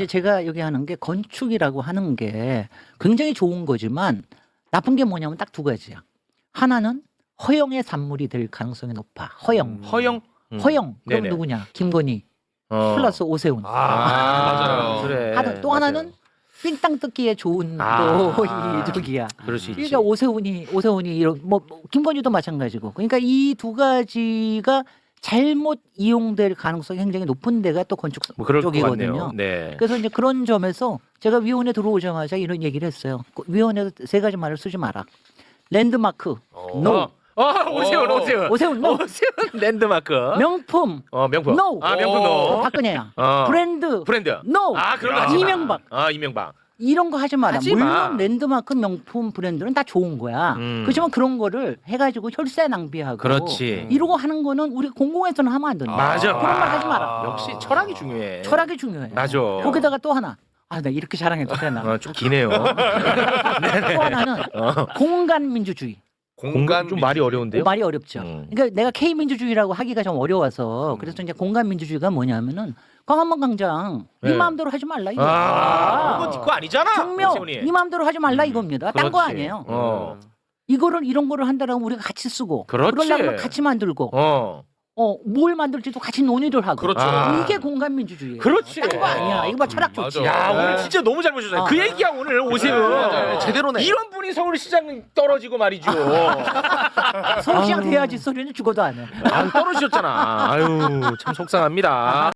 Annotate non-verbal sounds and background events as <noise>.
이제 제가 여기 하는 게 건축이라고 하는 게 굉장히 좋은 거지만 나쁜 게 뭐냐면 딱 두 가지야. 하나는 허영의 산물이 될 가능성이 높아. 허영. 허영. 음. 허영. 그럼 네네. 누구냐? 김건희 어. 플러스 오세훈. 아, 맞아요. 그래. 하나, 또 맞아요. 하나는 삥땅 뜯기에 좋은 아. 또 이 <laughs> 저기야. 그럴 수 있지. 그러니까 오세훈이 오세훈이 이런 뭐, 뭐 김건희도 마찬가지고. 그러니까 이 두 가지가 잘못 이용될 가능성이 굉장히 높은 데가 또 건축 뭐 그럴 것 쪽이거든요. 네. 그래서 이제 그런 점에서 제가 위원회 들어오자마자 이런 얘기를 했어요. 그 위원회 세 가지 말을 쓰지 마라. 랜드마크, no. 어, 어, 오세훈, 어. 오세훈. 오세훈, no. 오세훈 랜드마크. 명품, 어, 명품. no. 아, 명품 어. no. 박근혜야. 어. 브랜드, 브랜드. no. 아, 그런 거 하지 마. 이명박. 아, 이명박. 이런 거 하지 마라. 하지 마. 물론 랜드마크 명품 브랜드는 다 좋은 거야. 음. 그렇지만 그런 거를 해가지고 혈세 낭비하고 그렇지. 이러고 하는 거는 우리 공공에서는 하면 안 된다. 맞아. 그런 말 하지 마라. 역시 철학이 중요해. 철학이 중요해. 맞아. 거기다가 또 하나. 아, 나 이렇게 자랑해도 되나? 어, 좀 기네요. <laughs> 또 하나는 어. 공간 민주주의. 공간 좀 말이 어려운데요? 말이 어렵죠. 음. 그러니까 내가 K 민주주의라고 하기가 좀 어려워서 그래서 이제 공간 민주주의가 뭐냐면은 광화문 광장 네 네. 마음대로 하지 말라 이거. 아, 그건 네거 아니잖아. 오세훈이. 네 마음대로 하지 말라 이겁니다. 딴 거 그렇지. 아니에요. 어. 이거를 이런 거를 한다라고 우리가 같이 쓰고 그렇지. 그러려면 같이 만들고 어. 어 뭘 만들지도 같이 논의를 하고 그렇죠. 아. 이게 공간 민주주의예요. 그렇지. 딴거 아니야. 이거 봐 철학 맞아. 좋지. 야, 네. 오늘 진짜 너무 잘 보셨어요. 어. 그 얘기야 오늘 오세훈. 맞아요. 제대로네. 이런 분이 서울시장 떨어지고 말이죠. <laughs> 서울시장 돼야지 소리는 죽어도 안 해. 아, 떨어지셨잖아. 아유, 참 속상합니다.